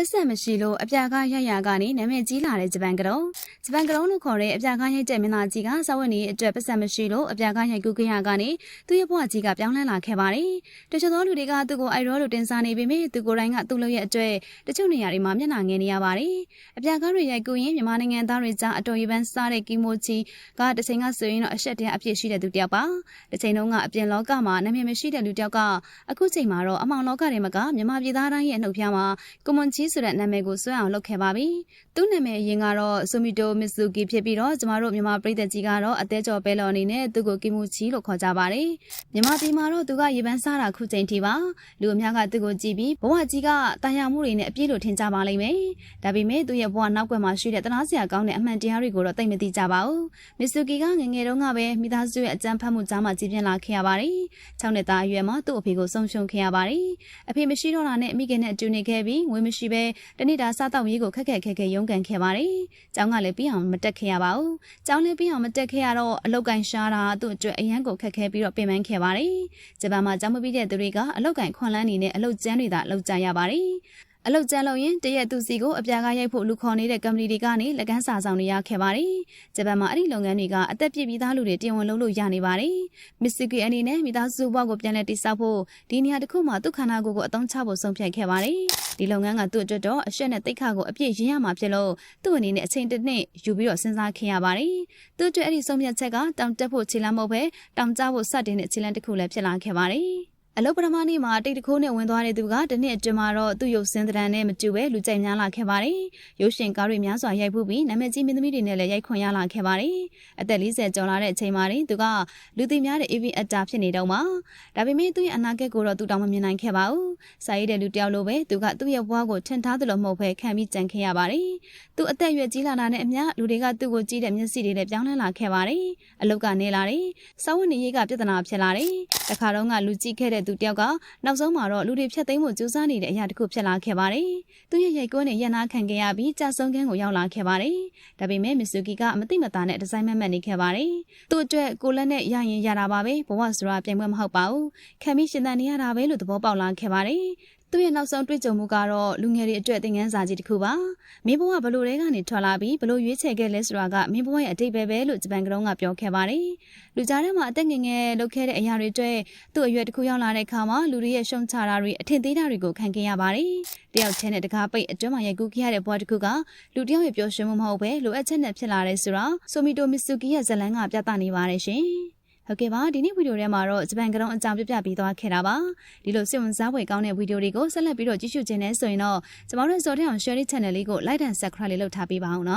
ပတ်ဆက်မရှိလို့အပြာကားရိုက်ရာကနေနာမည်ကြီးလာတဲ့ဂျပန်ကတုံးဂျပန်ကတုံးလို့ခေါ်တဲ့အပြာကားရိုက်တဲ့မင်းသားကြီးကစာဝတ်နေအတွက်ပတ်ဆက်မရှိလို့အပြာကားရိုက်ကူခရကနေသူ့ရဲ့ဘဝကြီးကပြောင်းလဲလာခဲ့ပါတယ်တချို့သောလူတွေကသူ့ကိုအိုက်ရောလို့တင်စားနေပေမဲ့သူကိုယ်တိုင်ကသူ့လုပ်ရဲ့အတွက်တချို့နေရာတွေမှာမျက်နှာငယ်နေရပါတယ်အပြာကားတွေရိုက်ကူရင်မြန်မာနိုင်ငံသားတွေကြားအတော်ရပန်းစားတဲ့ကီမိုချီကတစ်ချိန်ကဆိုရင်တော့အဆက်တရအပြည့်ရှိတဲ့သူတစ်ယောက်ပါတစ်ချိန်လုံးကအပြင်လောကမှာနာမည်မရှိတဲ့လူတစ်ယောက်ကအခုချိန်မှာတော့အမောင်လောကတွေမှာကမြန်မာပြည်သားတိုင်းရဲ့အနှုတ်ဖျားမှာကွန်မွန်ချီဆိုတဲ့နာမည်ကိုဆွဲအောင်လုပ်ခဲ့ပါပြီ။သူ့နာမည်အရင်ကတော့ဆိုမီတိုမစ်ဆူကီဖြစ်ပြီးတော့ကျမတို့မြန်မာပြည်သက်ကြီးကတော့အသေးကျော်ပဲလော်အနေနဲ့သူ့ကိုကီမူချီလို့ခေါ်ကြပါတယ်။မြန်မာပြည်မှာတော့သူကရေပန်းစားတာခုချိန်ထိပါ။လူအများကသူ့ကိုကြည့်ပြီးဘဝကြီးကတာယာမှုတွေနဲ့အပြည့်လို့ထင်ကြပါလိမ့်မယ်။ဒါပေမဲ့သူ့ရဲ့ဘဝနောက်ကွယ်မှာရှိတဲ့တနာစရာကောင်းတဲ့အမှန်တရားတွေကိုတော့သိမသိကြပါဘူး။မစ်ဆူကီကငငယ်တုန်းကပဲမိသားစုရဲ့အကြမ်းဖက်မှုကြားမှာကြီးပြင်းလာခဲ့ရပါတယ်။၆နှစ်သားအရွယ်မှာသူ့အဖေကိုဆုံးရှုံးခဲ့ရပါတယ်။အဖေမရှိတော့တာနဲ့မိခင်နဲ့အတူနေခဲ့ပြီးငွေမရှိဘဲတနေ့တာစားတော့ရေးကိုခက်ခက်ခဲခဲရုန်းကန်ခဲ့ပါတယ်။ကျောင်းကလည်းပြီးအောင်မတက်ခဲ့ရပါဘူး။ကျောင်းလည်းပြီးအောင်မတက်ခဲ့ရတော့အလောက်ကန်ရှားတာသူ့အတွက်အရန်ကိုခက်ခဲပြီးတော့ပြင်ပန်းခဲ့ပါတယ်။ဂျပန်မှာကျောင်းမပြီးတဲ့သူတွေကအလောက်ကန်ခွန်လန်းနေနဲ့အလောက်ကျန်းတွေသာလောက်ကြရပါတယ်။ အလုတ်ကျန်းလို့ရင်တရက်သူစီကိုအပြာကရိုက်ဖို့လူခေါ်နေတဲ့ကမ္ပဏီတွေကနေလက်ကမ်းစာဆောင်နေရခဲ့ပါတယ်။ဂျပန်မှာအဲ့ဒီလုပ်ငန်းတွေကအသက်ပြည့်ပြီးသားလူတွေတင်ဝင်လုပ်လို့ရနေပါတယ်။မစ္စကီအနေနဲ့မိသားစုဘဝကိုပြန်လည်တည်ဆောက်ဖို့ဒီနေရာတစ်ခုမှာသူ့ခန္ဓာကိုယ်ကိုအသုံးချဖို့ဆုံးဖြတ်ခဲ့ပါတယ်။ဒီလုပ်ငန်းကသူ့အတွက်တော့အရှက်နဲ့တိတ်ခါကိုအပြည့်ရင်းရမှာဖြစ်လို့သူ့အနေနဲ့အချိန်တစ်နှစ်ယူပြီးတော့စဉ်းစားခဲ့ရပါတယ်။သူ့အတွက်အဲ့ဒီဆုံးဖြတ်ချက်ကတောင်တက်ဖို့ခြေလမ်းမဟုတ်ပဲတောင်ကျဖို့စတင်တဲ့ခြေလမ်းတစ်ခုလည်းဖြစ်လာခဲ့ပါတယ်။ အလုတ်ပထမနေ့မှာတိတ်တခိုးနဲ့ဝင်သွားတဲ့သူကတနှစ်အတွင်းမှာတော့သူ့ရုပ်စင်းသဏ္ဍာန်နဲ့မတူပဲလူကြိုက်များလာခဲ့ပါတယ်။ရုပ်ရှင်ကားတွေများစွာရိုက်ဖူးပြီးနာမည်ကြီးမင်းသမီးတွေနဲ့လည်းရိုက်ခွင့်ရလာခဲ့ပါတယ်။အသက်40ကျော်လာတဲ့အချိန်မှာသူကလူသိများတဲ့ AV actor ဖြစ်နေတော့မှာ။ဒါပေမဲ့သူ့ရဲ့အနာဂတ်ကိုတော့သူတောင်မမြင်နိုင်ခဲ့ပါဘူး။စာရေးတဲ့လူတယောက်လိုပဲသူကသူ့ရဲ့ဘဝကိုထင်ထားသလိုမဟုတ်ဘဲခံပြီးကြံခဲ့ရပါတယ်။သူအသက်အရွယ်ကြီးလာတာနဲ့အမျှလူတွေကသူ့ကိုကြည့်တဲ့မျက်စိတွေနဲ့ပြောင်းလဲလာခဲ့ပါတယ်။အလုတ်ကနေလာတယ်။စောဝင်နေရေးကပြဿနာဖြစ်လာတယ်။တခါတော့ကလူကြည့်ခဲ့တဲ့သူတယောက်ကနောက်ဆုံးမှာတော့လူတွေဖြတ်သိမ်းမှုကြိုးစားနေတဲ့အရာတစ်ခုဖြစ်လာခဲ့ပါတယ်။သူရဲ့ရိုက်ကွန်းနဲ့ရန်နာခံခဲ့ရပြီးကြာဆုံးခန်းကိုရောက်လာခဲ့ပါတယ်။ဒါပေမဲ့မစ်ဆူကီကအမသိမသာနဲ့ဒီဇိုင်းမက်မက်နေခဲ့ပါတယ်။သူ့အတွက်ကိုလက်နဲ့ရရင်ရတာပါပဲဘဝဆိုတာပြိုင်ပွဲမဟုတ်ပါဘူး။ခံပြီးရှင်သန်နေရတာပဲလို့သဘောပေါက်လာခဲ့ပါတယ်။ သူ့ရဲ့နောက်ဆုံးတွေ့ကြုံမှုကတော့လူငယ်တွေအတွက်သင်ခန်းစာကြီးတစ်ခုပါမင်းဘဝဘလို့တဲကနေထွက်လာပြီးဘလို့ရွေးချယ်ခဲ့လဲဆိုတာကမင်းဘဝရဲ့အတိတ်ပဲပဲလို့ဂျပန်ကတုံးကပြောခဲ့ပါတယ်လူကြားထဲမှာအသက်ငယ်ငယ်လုပ်ခဲ့တဲ့အရာတွေအတွက်သူ့အရွယ်တစ်ခုရောက်လာတဲ့အခါမှာလူတွေရဲ့ရှုံချတာတွေအထင်သေးတာတွေကိုခံခဲ့ရပါတယ်တယောက်ချင်းနဲ့တကားပိတ်အတွင်းမှာရိုက်ကူးခဲ့ရတဲ့ဘဝတစ်ခုကလူတယောက်ရဲ့ပျော်ရွှင်မှုမဟုတ်ပဲလိုအပ်ချက်နဲ့ဖြစ်လာတဲ့ဆိုတာဆိုမီတိုမစ်ဆူကီရဲ့ဇလန်းကပြသနေပါတယ်ရှင် ဟုတ်ကဲ့ပါဒီနေ့ဗီဒီယိုထဲမှာတော့ဂျပန်ကရုံးအကြောင်းပြပြပေးသွားခဲ့တာပါဒီလိုစိတ်ဝင်စားဖွယ်ကောင်းတဲ့ဗီဒီယိုတွေကိုဆက်လက်ပြီးတော့ကြည့်ရှုခြင်းနဲ့ဆိုရင်တော့ကျမတို့စောတဲ့အောင် share channel လေးကို like and subscribe လေးလုပ်ထားပေးပါအောင်နော်